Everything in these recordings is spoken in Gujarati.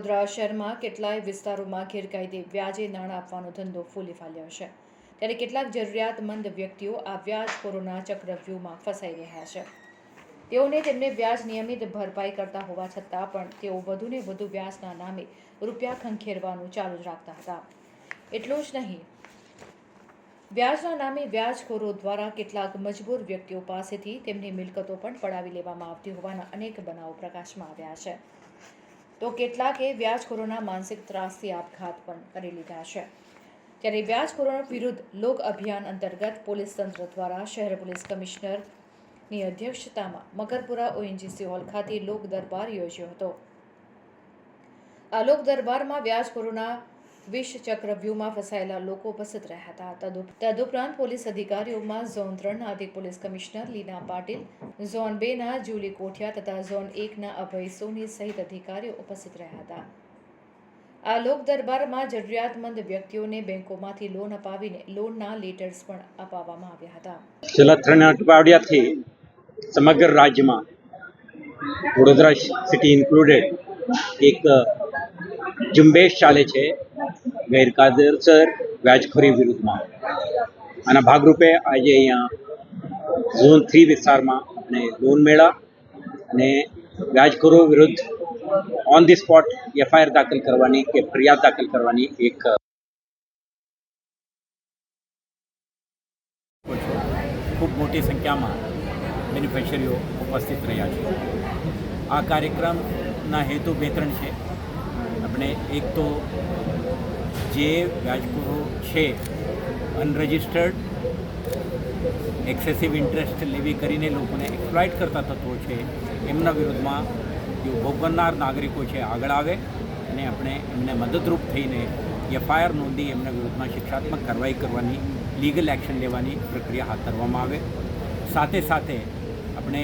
વડોદરા શહેરમાં કેટલાય વિસ્તારોમાં ગેરકાયદે વ્યાજે નાણાં આપવાનો ધંધો ફૂલી ફાલ્યો છે. ત્યારે કેટલાક જરૂરિયાતમંદ વ્યક્તિઓ આ વ્યાજ કોરોના ચક્રવ્યૂહમાં ફસાઈ રહ્યા છે. તેઓને તેમને વ્યાજ નિયમિત ભરપાઈ કરતા હોવા છતાં પણ તેઓ વધુને વધુ વ્યાજના નામે રૂપિયા ખંખેરવાનું ચાલુ જ રાખતા હતા. એટલું જ નહીં, વ્યાજના નામે વ્યાજખોરો દ્વારા કેટલાક મજબૂર વ્યક્તિઓ પાસેથી તેમની મિલકતો પણ પડાવી લેવામાં આવતી હોવાના અનેક બનાવો પ્રકાશમાં આવ્યા છે. તો કેટલાકે વ્યાજખોરોના માનસિક ત્રાસથી આપઘાત પણ કરી લીધા છે. ત્યારે વ્યાજખોરો વિરુદ્ધ લોક અભિયાન અંતર્ગત પોલીસ તંત્ર દ્વારા શહેર પોલીસ કમિશનરની અધ્યક્ષતામાં મકરપુરા ઓએનજીસી હોલ ખાતે લોક દરબાર યોજ્યો હતો. આ લોક દરબારમાં વ્યાજખોરોના વિષ ચક્રવ્યૂહમાં ફસાયેલા લોકો ઉપસ્થિત રહ્યા હતા. તદુપરાંત પોલીસ અધિકારીઓમાં ઝોન ત્રણના અધિક police commissioner Leena Patil, zone બેના જુલી કોઠિયા તથા ઝોન એકના અભય સોની સહિત અધિકારીઓ ઉપસ્થિત રહ્યા હતા. આ લોક દરબારમાં જરૂરિયાતમંદ વ્યક્તિઓને બેંકોમાંથી લોન અપાવીને લોનના લેટર્સ પણ અપાવવામાં આવ્યા હતા. છેલ્લા ત્રણ અઠવાડિયાથી સમગ્ર રાજ્યમાં વડોદરા સિટી ઇન્ક્લુડેડ એક ઝુંબેશ ચાલે છે. ગેરકાયદેસર વ્યાજખોરી વિરુદ્ધમાં. આના ભાગરૂપે આજે અહીંયા ઝોન થ્રી વિસ્તારમાં આપણે લોન મેળા અને વ્યાજખોરો વિરુદ્ધ ઓન ધી સ્પોટ એફઆઈઆર દાખલ કરવાની કે ફરિયાદ દાખલ કરવાની એક, ખૂબ મોટી સંખ્યામાં બેનિફિશરીઓ ઉપસ્થિત રહ્યા છે. આ કાર્યક્રમના હેતુ બે ત્રણ છે. આપણે એક તો જે વ્યાજખોરો છે અનરજિસ્ટર્ડ એક્સેસિવ ઇન્ટરેસ્ટ લેવી કરીને લોકોને એક્સપ્લોઇટ કરતા તત્વો છે, એમના વિરુદ્ધમાં જે ભોગવનાર નાગરિકો છે, આગળ આવે અને આપણે એમને મદદરૂપ થઈને એફઆઈઆર નોંધી એમના વિરુદ્ધમાં શિક્ષાત્મક કાર્યવાહી કરવાની લીગલ એક્શન લેવાની પ્રક્રિયા હાથ ધરવામાં આવે. સાથે સાથે આપણે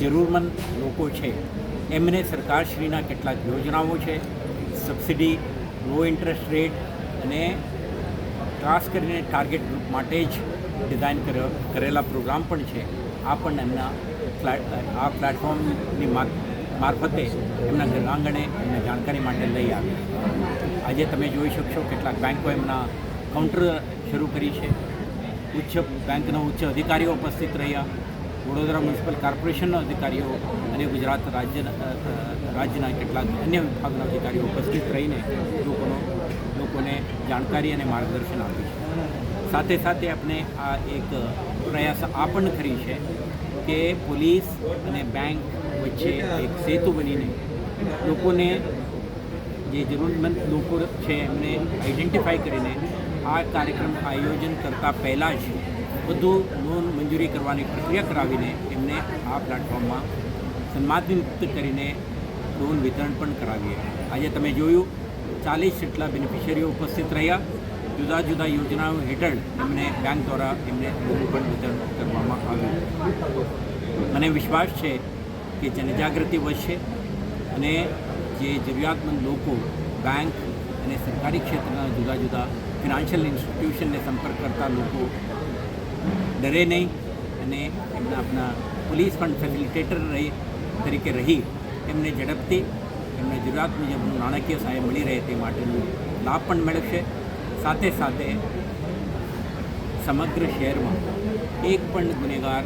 જરૂરમંદ લોકો છે, એમને સરકારશ્રીના કેટલાક યોજનાઓ છે સબસિડી લો ઇન્ટરેસ્ટ રેટ અને ખાસ કરીને ટાર્ગેટ ગ્રુપ માટે જ ડિઝાઇન કરેલા પ્રોગ્રામ પણ છે. આ પણ એમના આ પ્લેટફોર્મની મારફતે એમના ઘરાંગણે એમને જાણકારી માટે લઈ આવી આજે તમે જોઈ શકશો કેટલાક બેંકો એમના કાઉન્ટર શરૂ કરી છે. ઉચ્ચ, બેંકના ઉચ્ચ અધિકારીઓ ઉપસ્થિત રહ્યા. વડોદરા મ્યુનિસિપલ કોર્પોરેશનના અધિકારીઓ અને ગુજરાત રાજ્યના રાજ્યના કેટલાક અન્ય વિભાગના અધિકારીઓ ઉપસ્થિત રહીને લોકોનો, લોકોને જાણકારી અને માર્ગદર્શન આપ્યું છે. સાથે સાથે આપણે આ એક પ્રયાસ આ પણ કરી છે કે પોલીસ અને બેંક વચ્ચે એક સેતુ બનીને લોકોને જે જરૂરમંદ લોકો છે એમને આઈડેન્ટિફાઈ કરીને આ કાર્યક્રમ આયોજન કરતાં પહેલાં જ બધું લોન મંજૂરી કરવાની પ્રક્રિયા કરાવીને એમને આ પ્લેટફોર્મમાં સન્માનિત કરીને લોન વિતરણ પણ કરાવીએ. આજે તમે જોયું, ચાલીસ જેટલા બેનિફિશરીઓ ઉપસ્થિત રહ્યા. જુદા જુદા યોજનાઓ હેઠળ એમને બેંક દ્વારા એમને લોન પણ વિતરણ કરવામાં આવ્યું. મને વિશ્વાસ છે કે જનજાગૃતિ વધશે અને જે જરૂરિયાતમંદ લોકો બેંક અને સરકારી ક્ષેત્રના જુદા જુદા ફિનાન્શિયલ ઇન્સ્ટિટ્યુશનને સંપર્ક કરતા લોકો ડરે નહીં અને એમના આપણા પોલીસ પણ ફેસિલિટેટર રહી, તરીકે રહી. એમને ઝડપથી એમને જરૂરિયાત મુજબનું નાણાકીય સહાય મળી રહે તે માટેનું લાભ પણ મેળવશે. સાથે સાથે સમગ્ર શહેરમાં એક પણ ગુનેગાર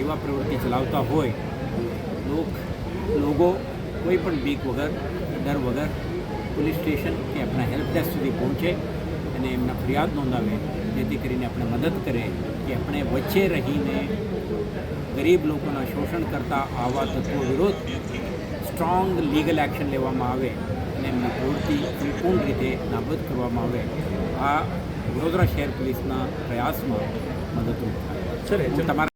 એવા પ્રવૃત્તિ ચલાવતા હોય, લોક લોકો કોઈ પણ બીક વગર, ડર વગર પોલીસ સ્ટેશન કે આપણા હેલ્પ ડેસ્ક સુધી પહોંચે અને એમના ફરિયાદ નોંધાવે. જેથી કરીને આપણે મદદ કરે કે આપણે વચ્ચે રહીને ગરીબ લોકોના શોષણ કરતા આવા તત્વો વિરુદ્ધ સ્ટ્રોંગ લીગલ એક્શન લેવામાં આવે અને એમની પૂરતી સંપૂર્ણ રીતે નાબૂદ કરવામાં આવે. આ વડોદરા શહેર પોલીસના પ્રયાસમાં મદદરૂપ થાય. તમારા